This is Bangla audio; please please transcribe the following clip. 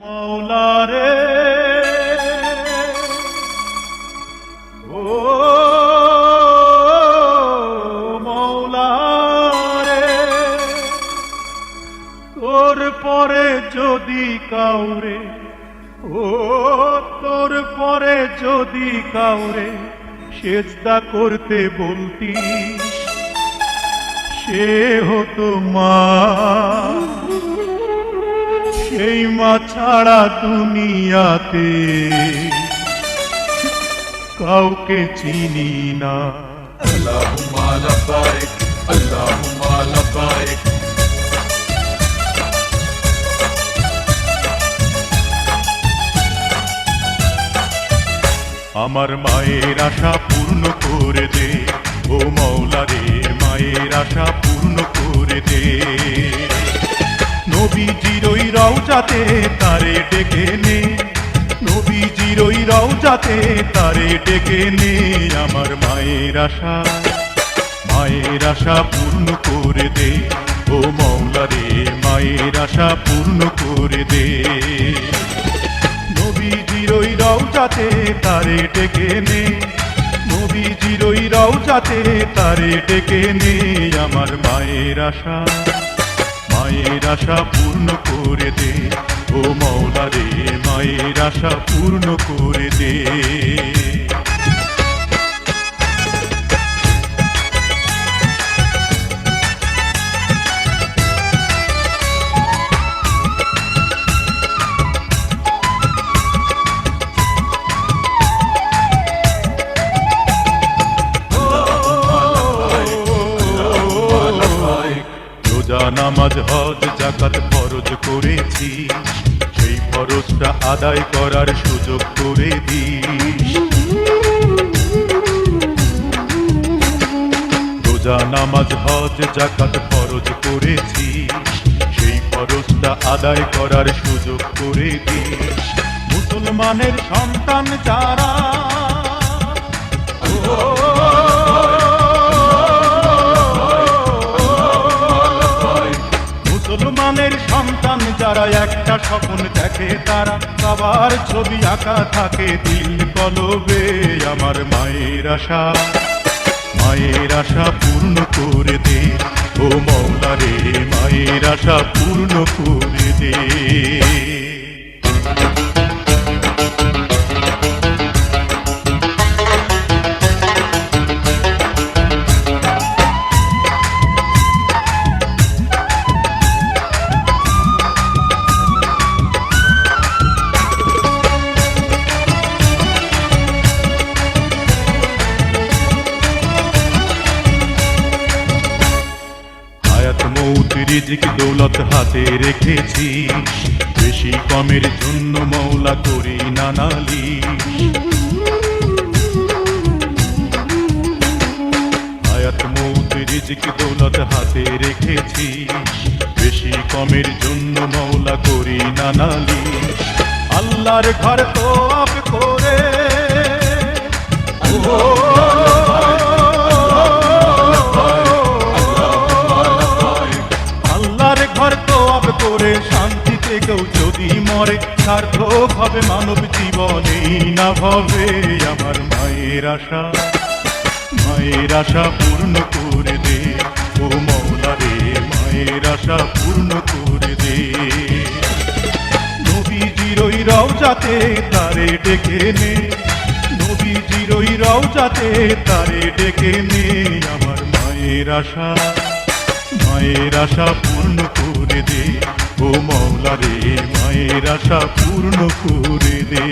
মৌলারে ও মৌলারে তোর পরে যদি কাউরে, ও তোর পরে যদি কাউরে সেজদা করতে বলতি সে হতো মা। সেই মা ছাড়া দুনিয়াতে কাউকে চিনি না। আমার মায়ের আশা পূর্ণ করে দে ও মৌলারে মায়ের আশা পূর্ণ করে দে। রওজাতে তারে ডেকে নে। নবীজির ওই রওজাতে তারে ডেকে নে আমার মায়ের আশা। মায়ের আশা পূর্ণ করে দে। ও মৌলা রে, মায়ের আশা পূর্ণ করে দে। নবীজির ওই রওজাতে তারে ডেকে নে। নবীজির ওই রওজাতে তারে ডেকে নে আমার মায়ের আশা। মায়ের আশা পূর্ণ করে দে। ও মৌলা রে মায়ের আশা পূর্ণ করে দে। নামাজ হজ জাকাত ফরজ করেছি। সেই ফরজটা আদায় করার সুযোগ করে দিস। রোজা, নামাজ, হজ জাকাত ফরজ করেছি। সেই ফরজটা আদায় করার সুযোগ করে দিস। মুসলমানের সন্তান যারা একটা স্বপ্ন দেখে তারা, সবার ছবি আঁকা থাকে দিল কলবে আমার মায়ের আশা। মায়ের আশা পূর্ণ করে দে, ও মৌলা রে, মায়ের আশা রিজিক দৌলত হাতে রেখেছি। বেশি কমের জন্য মৌলা করি নানালি হায়াত মৌত রিজিক দৌলত হাতে রেখেছি। বেশি কমের জন্য মৌলা করি নানালি আল্লাহর ঘর তো যদি মরে, সার্থক হবে মানব জীবনে, না ভবে আমার মায়ের আশা। মায়ের আশা পূর্ণ করে দে, ও মৌলা রে, মায়ের আশা পূর্ণ করে দে। নবীজির ওই রওজাতে তারে ডেকে নে, নবীজির ওই রওজাতে তারে ডেকে নে আমার মায়ের আশা। মায়ের আশা পূর্ণ করে দে। ও মৌলা রে মায়ের আশা পূর্ণ করে দে।